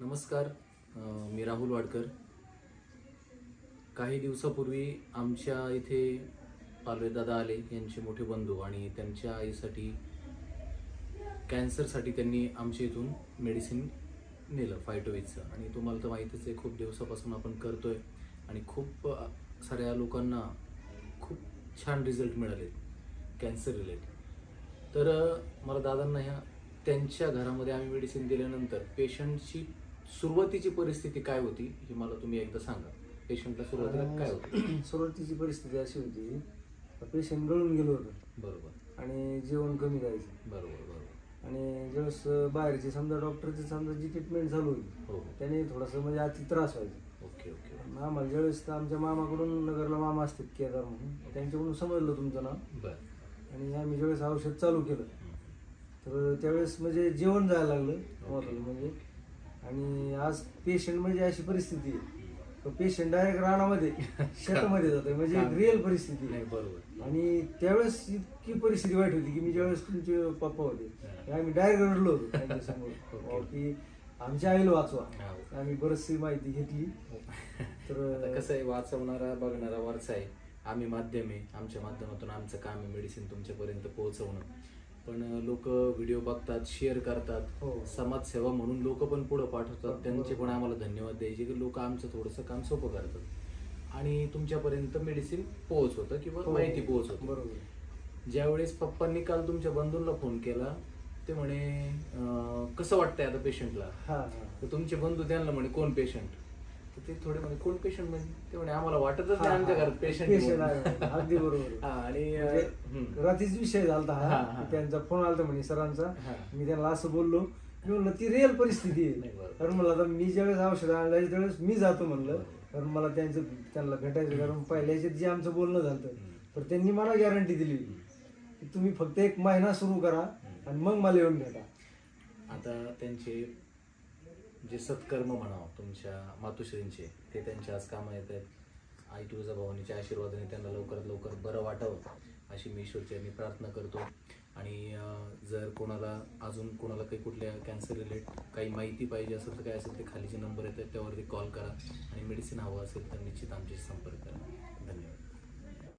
नमस्कार मी राहुल वाडकर. काही दिवसापूर्वी आमच्या इथे पालवेदादा आले यांचे मोठे बंधू आणि त्यांच्या आईसाठी कॅन्सरसाठी त्यांनी आमच्या इथून मेडिसिन नेलं फायटोविकचं आणि तुम्हाला तर माहितीच आहे खूप दिवसापासून आपण करतोय आणि खूप साऱ्या लोकांना खूप छान रिझल्ट मिळाले कॅन्सर रिलेटेड तर मला दादांना ह्या त्यांच्या घरामध्ये आम्ही मेडिसिन दिल्यानंतर पेशंटची सुरुवातीची परिस्थिती काय होती हे मला तुम्ही एकदा सांगा. पेशंटला सुरुवातीला काय होतं? सुरुवातीची परिस्थिती अशी होती पेशंट गळून गेलो होतं. बरोबर. आणि जेवण कमी जायचं बरोबर बरोबर. आणि ज्यावेळेस बाहेरची समजा डॉक्टरची समजा जी ट्रीटमेंट चालू होती हो हो. त्याने थोडंसं म्हणजे अति त्रास व्हायचा. ओके ओके आम्हाला ज्यावेळेस तर आमच्या मामाकडून नगरला मामा असतात केदार म्हणून त्यांच्याकडून समजलं तुमचं नाव. बरं. आणि आम्ही ज्यावेळेस औषध चालू केलं तर त्यावेळेस म्हणजे जेवण जायला लागलं महत्वाचं म्हणजे आणि आज पेशंट म्हणजे अशी परिस्थिती आहे. पेशंट डायरेक्ट रानामध्ये शेतामध्ये जातोय. म्हणजे रिअल परिस्थिती नाही बरोबर. आणि त्यावेळेस इतकी परिस्थिती वाईट होती की मी ज्यावेळेस तुमचे पप्पा होते आम्ही डायरेक्ट रडलो होतो. अहो, की आमच्या आईला वाचवा. आम्ही बरीचशी माहिती घेतली. तर कसं आहे वाचवणारा बघणारा वरचा आहे. आम्ही माध्यम आहे. आमच्या माध्यमातून आमचं काम आहे मेडिसिन तुमच्यापर्यंत पोहोचवणं. पण लोक व्हिडिओ बघतात शेअर करतात. हो. समाजसेवा म्हणून लोक पण पुढे पाठवतात. त्यांचे पण आम्हाला धन्यवाद द्यायचे की लोक आमचं थोडंसं काम सोपं करतात. आणि तुमच्यापर्यंत मेडिसिन पोहोचवतं किंवा हो. माहिती पोहोचवतं बरोबर. ज्यावेळेस पप्पांनी काल तुमच्या बंधूंना फोन केला ते म्हणे अं, कसं वाटतंय आता पेशंटला हा हा. तर तुमचे बंधू त्यांना म्हणे कोण पेशंट तर ते थोडे म्हणे कोण पेशंट म्हणजे? ते म्हणे आम्हाला वाटतच नाही आमच्या घरात पेशंट पेशंट आहे अगदी बरोबर. आणि म्हणजे. रात्रीच विषय झाला हा, हा हा. त्यांचा फोन आलता म्हणे सरांचा. हा. मी त्यांना असं बोललो. मी म्हणलं ती रिअल परिस्थिती नाही, आहे बरोबर. कारण मला आता मी ज्यावेळेस औषध आणलं त्यावेळेस मी जातो म्हणलं. बरोबर. कारण मला त्यांचं त्यांना भेटायचं कारण पहिल्या याच्यात जे आमचं बोलणं झालं हम्म. तर त्यांनी मला गॅरंटी दिली. की तुम्ही फक्त एक महिना सुरू करा आणि मग मला येऊन भेटा. आता त्यांचे जे सत्कर्म म्हणावं तुमच्या मातोश्रींचे ते त्यांच्या आज कामं येत आहेत. आई तुळजाभवानीच्या आशीर्वादाने त्यांना लवकरात लवकर बरं वाटावं अशी मी ईश्वरचरणी प्रार्थना करतो. आणि जर कोणाला अजून कोणाला काही कुठल्या कॅन्सर रिलेट काही माहिती पाहिजे असेल तर काय असेल ते खाली जे नंबर येतात त्यावरती कॉल करा आणि मेडिसिन हवं असेल तर निश्चित आमच्याशी संपर्क करा. धन्यवाद.